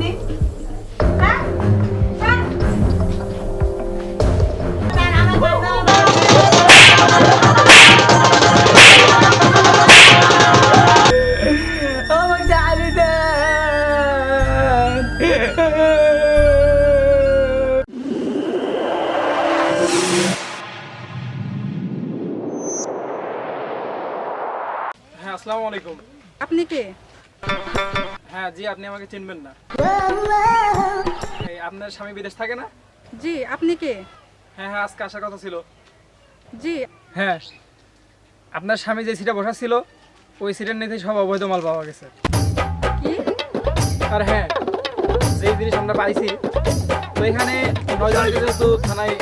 আপনি হ্যাঁ? Sir? Sir, আমার আমার চাকরি হ্যাঁ আসসালামু আলাইকুম আপনি কে হ্যাঁ জি আপনি আমাকে চিনবেন না। এই আপনার স্বামী বিদেশ থাকে না? জি আপনি কে? হ্যাঁ হ্যাঁ আজকে আসার কথা ছিল। জি। হ্যাঁ আপনার স্বামী যে সিটে বসা ছিল ওই সিটের নিতে সব অবৈধ মাল পাওয়া গেছে। কি? আর হ্যাঁ যে জিনিস আমরা পাইছি তো এখানে নয় জনকে যেহেতু থানায়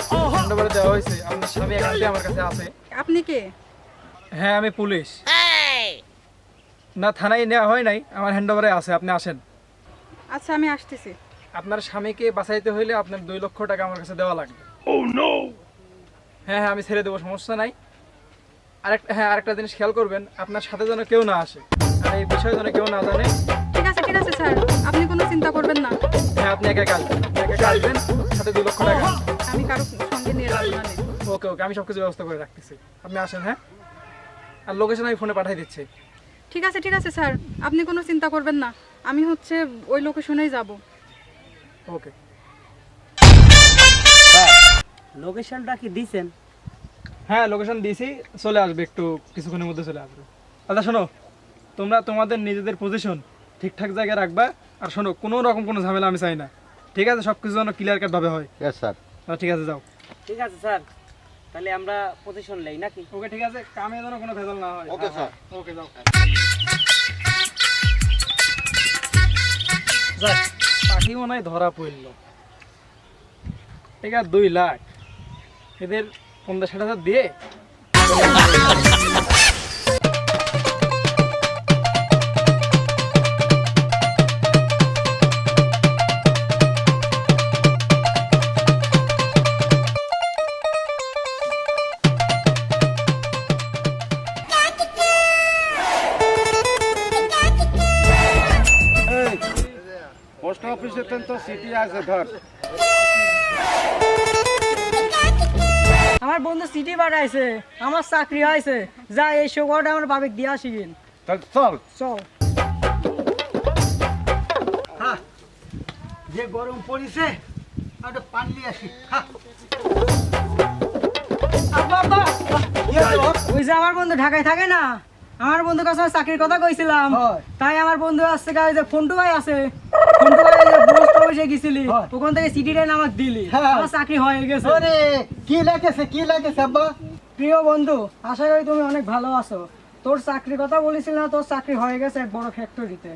দেওয়া হয়েছে আপনার স্বামী আমার কাছে আছে। আপনি কে? হ্যাঁ আমি পুলিশ। না থানায় নেওয়া হয় নাই আমার হ্যান্ডওভারে আছে আপনি আসেন। আচ্ছা আমি আসতেছি। আপনার স্বামীকে বাঁচাইতে হইলে আপনার দুই লক্ষ টাকা আমার কাছে দেওয়া লাগবে। হ্যাঁ হ্যাঁ আমি ছেড়ে দেবো সমস্যা নাই। আরেকটা হ্যাঁ আরেকটা জিনিস খেয়াল করবেন আপনার সাথে যেন কেউ না আসে। আর এই বিষয়ে যেন কেউ না জানে। ঠিক আছে ঠিক আছে স্যার। আপনি কোনো চিন্তা করবেন না। হ্যাঁ আপনি একা আপনি একা আসবেন সাথে দুই লক্ষ টাকা। আমি কারও সঙ্গে নিয়ে যাব না। ওকে ওকে আমি সব কিছু ব্যবস্থা করে রাখতেছি। আপনি আসেন হ্যাঁ? আর লোকেশন আমি ফোনে পাঠিয়ে দিচ্ছি। ঠিক আছে ঠিক আছে স্যার। আপনি কোনো চিন্তা করবেন না। আমি হচ্ছে ওই লোকেশনেই যাব। ওকে। লোকেশনটা কি দিছেন? হ্যাঁ লোকেশন দিয়েছি চলে আসবে একটু কিছুক্ষণের মধ্যে চলে আসবে। আচ্ছা শোনো তোমরা তোমাদের নিজেদের পজিশন ঠিকঠাক জায়গায় রাখবা। আর শোনো কোনো রকম কোনো ঝামেলা আমি চাই না। ঠিক আছে সব কিছু যেন ক্লিয়ার কাট ভাবে হয়। স্যার আচ্ছা, ঠিক আছে যাও। ঠিক আছে স্যার। তাহলে আমরা পজিশন লই নাকি? ওকে ঠিক আছে। কামে যেন কোনো ভেজাল না হয়। ওকে, স্যার। ওকে যাও। যাক পাখি মনে হয় ধরা পড়ল। ঠিক আছে দুই লাখ। এদের পঞ্চাশ ষাট হাজার দিয়ে অফিসে তো সিটি আছে ধর। আমার বন্ধু সিটি বাড়াইছে আমার চাকরি হয়েছে যা এই শোকরটা আমার বাবিক দিয়ে আসি চল। চল। যে গরম পড়িছে একটা পানি নিয়ে আসি হা। ওই যে আমার বন্ধু ঢাকায় থাকে না আমার বন্ধুর কাছে চাকরির কথা কইছিলাম। হয়। তাই আমার বন্ধু আসছে ওই যে ফন্টু ভাই আছে। ফন্টু অফিসে গেছিলি ওখান থেকে সিটিটা আমাকে দিলি হ্যাঁ। আমার চাকরি হয়ে গেছে। ওরে কি লাগেছে কি লাগেছে আব্বা? প্রিয় বন্ধু আশা করি তুমি অনেক ভালো আছো। তোর চাকরির কথা বলেছিল না তোর চাকরি হয়ে গেছে এক বড় ফ্যাক্টরিতে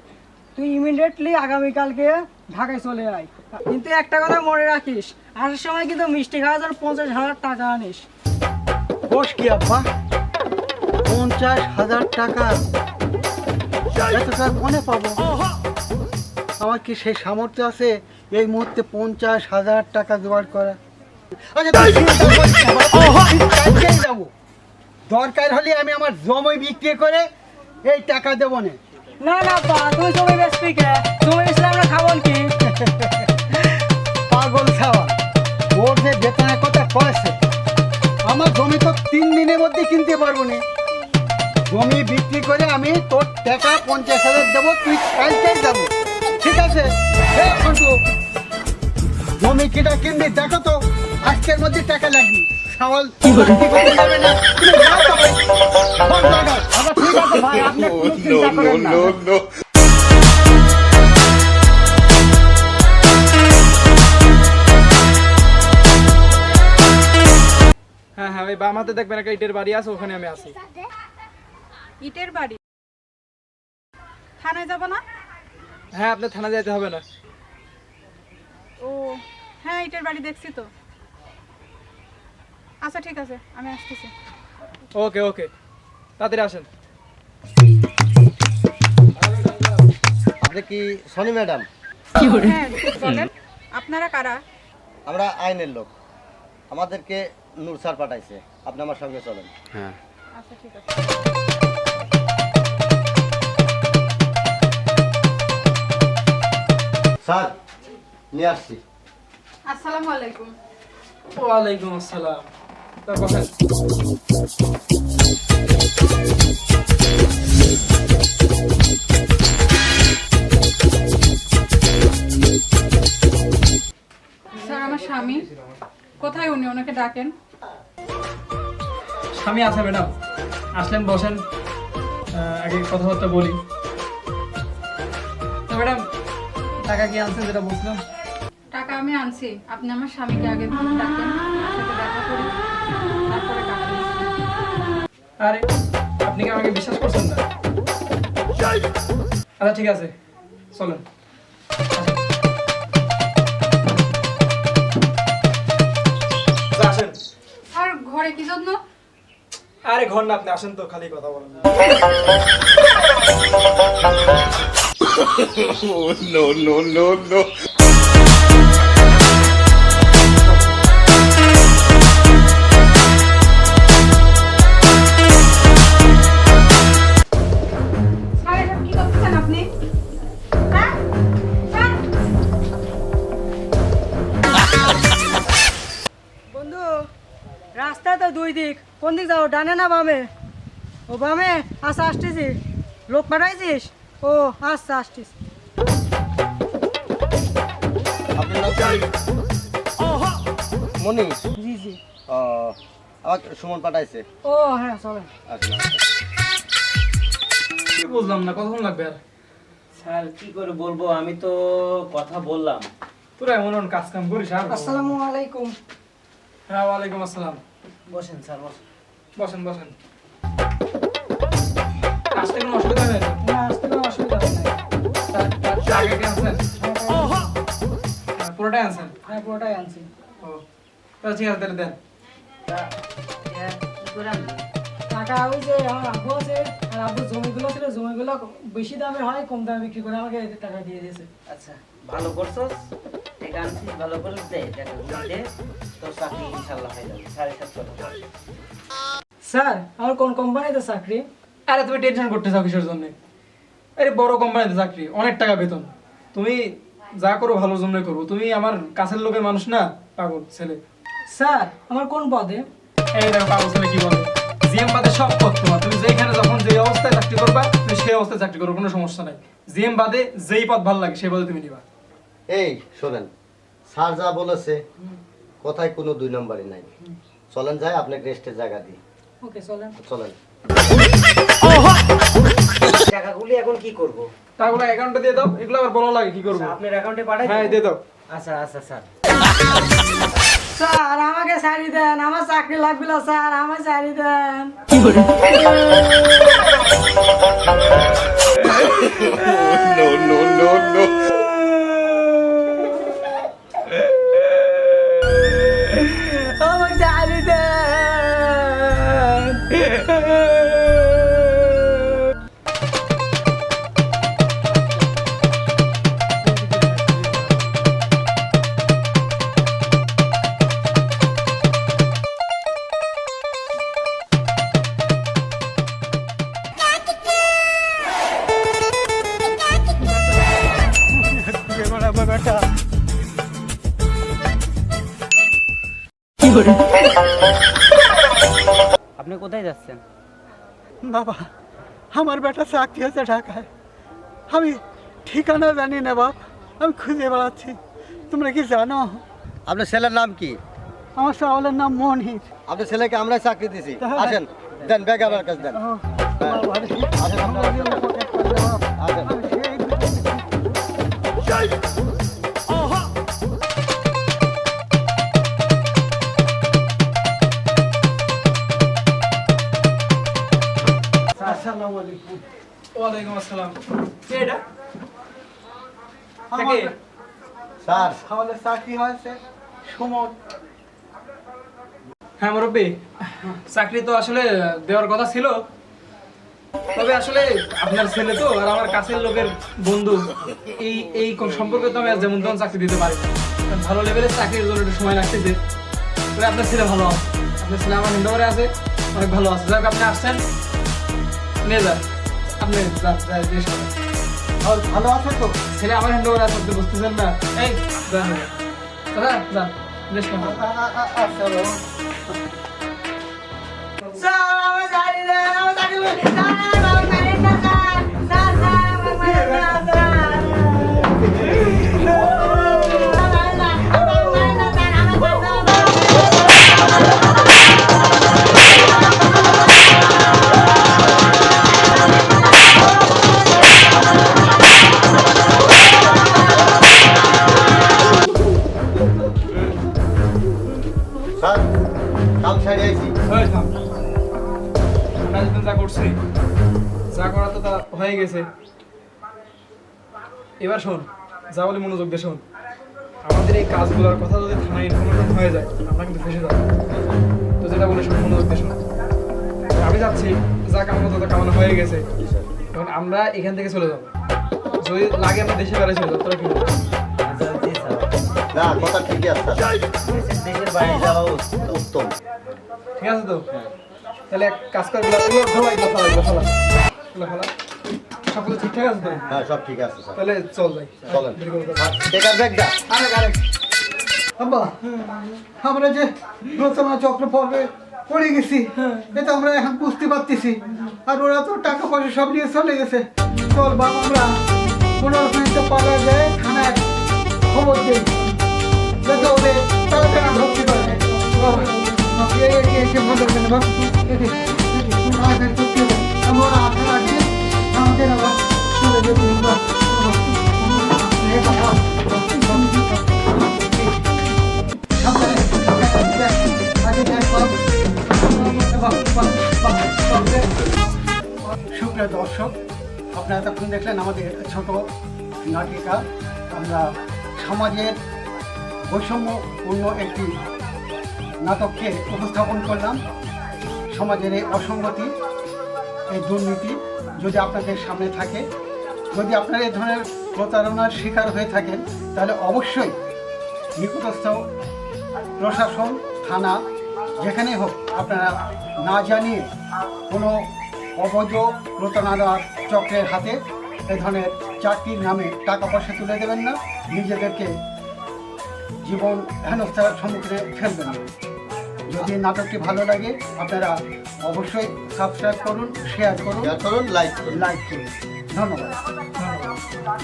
তুই ইমিডিয়েটলি আগামীকালকে ঢাকায় চলে আয়। কিন্তু একটা কথা মনে রাখিস আসার সময় কিন্তু মিষ্টি খাওয়া জন্য পঞ্চাশ হাজার টাকা আনিস। বস কি আব্বা? পঞ্চাশ হাজার টাকা? এত টাকা কোনে পাবো? আমার কি সেই সামর্থ্য আছে এই মুহূর্তে পঞ্চাশ হাজার টাকা জোগাড় করা? আচ্ছা যাব দরকার হলে আমি আমার জমি বিক্রি করে এই টাকা দেবো না। না না পা তুই তুমি বেসপি কে? তুমি বেসলে আমরা খাব কি? পাগল ছাওয়া ওর যে বেতনের কথা কয়েছে আমার জমি তো তিন দিনের মধ্যে কিনতে পারব না। জমি বিক্রি করে আমি তোর টাকা পঞ্চাশ হাজার দেবো তুই কালকেই যাব। ঠিক আছে। জমি কিটা কিনবি দেখো তো। আজকের মধ্যে টাকা লাগবে। সওয়াল বিক্রি করতে যাবে না। তুমি যাও তো ভাই। ফোন ঠিক আছে ভাই আপনি চিন্তা করেন না। হ্যাঁ হ্যাঁ ওই বাম হাতে দেখবেন একটা ইটের বাড়ি আছে ওখানে আমি আছি। ইটের বাড়ি? থানায় যাব না? হ্যাঁ আপনার থানা যেতে হবে না। ও হ্যাঁ ইটের বাড়ি দেখছি তো। আচ্ছা ঠিক আছে আমি আসতেছি। ওকে ওকে। তাড়াতাড়ি আসেন। আপনি কি সনি ম্যাডাম? হ্যাঁ বলেন? আপনারা কারা? আমরা আইনের লোক। আমাদেরকে নূর স্যার পাঠাইছে। আপনি আমার সঙ্গে চলেন। হ্যাঁ। আচ্ছা ঠিক আছে। স্যার নিয়ে আসছি। আসসালামু আলাইকুম। ওয়ালাইকুম আসসালাম। স্যার আমার স্বামী। কোথায় উনি? ওনাকে ডাকেন। স্বামী আছে ম্যাডাম। আসলেন বসেন। আগে কথাবার্তা বলি। তো ম্যাডাম টাকা কি আনছেন যেটা বলছিলাম টাকা আমি আনছি। আপনি আমার স্বামীকে আগে ডাকেন সাথে দেখা করি তারপরে টাকা আরে আপনি কি আমাকে বিশ্বাস করছেন না? আচ্ছা ঠিক আছে। চলেন। আচ্ছা, আসেন। আর ঘরে কি জন্য আরে ঘর না আপনি আসেন তো খালি কথা বলেন। এসব কি করতেছেন আপনি? হ্যাঁ? বন্ধু, রাস্তা তো দুই দিক। কোন দিক যাও, ডানে না বামে? ও বামে? আচ্ছা আসতেছি। লোক পাঠাইছিস? ও আচ্ছা আসছিস আপনার নাম কি? মনি? জি জি। ও আমাকে সুমন পাঠাইছে। ও হ্যাঁ চলেন। আসুন কি বুঝলাম না কতক্ষণ লাগবে আর? স্যার কি করে বলব? আমি তো কথা বললাম। তোরা এমন এমন কাজ কাম করিস আর? আসসালামু আলাইকুম। হ্যাঁ ওয়ালাইকুম আসসালাম। বসেন স্যার বসেন। বসেন বসেন। আসতে কোনো অসুবিধা নেই। না আসতে কোনো অসুবিধা হবে না তা- তা- কি আনছেন হ্যাঁ, পুরোটাই আনছেন হ্যাঁ পুরোটাই আনছি ও। তা ঠিক আছে তাহলে দেন। টাকা ওই যে আমার আব্বু আছে আর আব্বুর জমিগুলো ছিল জমিগুলো বেশি দামে হয় কম দামে বিক্রি করে আমাকে টাকা দিয়ে দিয়েছে। আচ্ছা ভালো করছস? আনছিস ভালো করে দে টাকা দে। তোর চাকরি ইনশাল্লাহ হয়ে যাবে সাড়ে সাতশো টাকা। স্যার আমার কোন কোম্পানিতে চাকরি? আরে তুমি টেনশন করতে চাও কিসের জন্য? আরে বড় কোম্পানিতে চাকরি অনেক টাকা বেতন। তুমি যা করো ভালোর জন্যই করব তুমি আমার কাছের লোকের মানুষ না? পাগল ছেলে। স্যার আমার কোন পদে? এই দেখো পাগল ছেলে কি বলে? জিএম বাদে সব পদ তোমার। তুমি যেখানে যখন যে অবস্থায় চাকরি করবা তুমি সেই অবস্থায় চাকরি করো কোনো সমস্যা নাই। জিএম বাদে যেই পদ ভালো লাগে সেই পদে তুমি নিবা। এই শোনেন। স্যার যা বলেছে কথায় কোনো দুই নম্বরই নাই। চলেন যাই আপনাকে রেস্টের জায়গা দিই। ওকে চলেন। চলেন। টাকাগুলি এখন কি করব? টাকাগুলো অ্যাকাউন্টে দিয়ে দাও এগুলো আবার বলা লাগে কি করব? আপনার অ্যাকাউন্টে পাঠাই হ্যাঁ দিয়ে দাও। আচ্ছা আচ্ছা স্যার। স্যার আমাকে ছাড়ি দেন আমার চাকরি লাগবে না স্যার আমার ছাড়ি দেন। আমাকে আপনি কোথায় যাচ্ছেন বাবা আমার বেটা চাকরি আছে ঢাকায় আমি ঠিকানা জানি না বাপ আমি খুঁজে বেড়াচ্ছি তোমরা কি জানো আপনার ছেলের নাম কি আমার চাওয়ালের নাম মনির আপনার ছেলেকে আমরা চাকরি দিছি আসেন দেন ব্যাগ আমার কাছে দেন আসেন আলাইকুম। ওয়ালাইকুম আসসালাম। কে এটা? কে? স্যার। আমাদের চাকরি হয়েছে? সুমন। হ্যাঁ মুরব্বী। চাকরি তো আসলে দেওয়ার কথা ছিল। তবে আসলে আপনার ছেলে তো আর আমার কাছের লোকের বন্ধু। এই এই সম্পর্কে তো আমি আর যেমন তেমন চাকরি দিতে পারি ভালো লেভেলের চাকরির জন্য একটু সময় লাগতেছে। তবে আপনার ছেলে ভালো আছে। আপনার ছেলে আমার হিন্দরে আছে। অনেক ভালো আছে। যাক আপনি আসছেন। নিয়ে যান আপনি জিজ্ঞেস করেন আর ভালো আছে তো? ছেলে আমার হ্যান্ড ওভার আছে বুঝতেছেন না? এই যান দাদা বেশ না স্যার যা বলি মনোযোগ দিয়ে শোন আমাদের এই কাজগুলোর কথা যদি থানায় ইনফরমেশন হয়ে যায় আমরা কিন্তু ফেসে যাব তো যেটা বলে শোন মনোযোগ দিয়ে শোন আমি যাচ্ছি যা কামানো তত কামানো হয়ে গেছে এখন আমরা এখান থেকে চলে যাব যদি লাগে আমরা দেশে বেড়াই চলে যাব তোরা কি বলিস? আচ্ছা, জি স্যার। না কথা ঠিকই আছে দেশের দেশের বাইরে যাওয়া উত্তম ঠিক আছে তো তাহলে এক কাজ কর এগুলো এগুলো ফেলা ফেলা ফেলা এগুলো ফেলা সব কিছু ঠিকঠাক আছে তো হ্যাঁ সব ঠিক আছে স্যার তাহলে চল যাই চলেন। টেকার ব্যাগটা আরেক আরেক আব্বা আমরা যে রচনা চক্র পর্বে পড়ে গেছি এটা আমরা এখন বুঝতে পারতেছি আর ওরা তো টাকা পয়সা সব নিয়ে চলে গেছে চল বাবা আমরা কোনো রকম একটা পালা যায় থানায় খবর দিই যাতে ওদের তাড়াতাড়ি ধরতে পারে বাবা, এই, এই, ভালো করে, বাবা, সুপ্রিয় দর্শক, আপনারা তখন দেখলেন আমাদের ছোট নাটিকা। আমরা সমাজের বৈষম্যপূর্ণ একটি নাটককে উপস্থাপন করলাম। সমাজের এই অসঙ্গতি, এই দুর্নীতি যদি আপনাদের সামনে থাকে, যদি আপনারা এই ধরনের প্রতারণার শিকার হয়ে থাকেন, তাহলে অবশ্যই নিকটস্থ প্রশাসন, থানা যেখানেই হোক আপনারা না জানিয়ে কোনো অবৈধ প্রতারণার চক্রের হাতে এ ধরনের চাকরির নামে টাকা পয়সা তুলে দেবেন না। নিজেদেরকে জীবন হেনস্থার সম্মুখীনে ফেলবেন না। যদি নাটকটি ভালো লাগে আপনারা অবশ্যই সাবস্ক্রাইব করুন শেয়ার করুন লাইক করুন লাইক করুন। ধন্যবাদ ধন্যবাদ।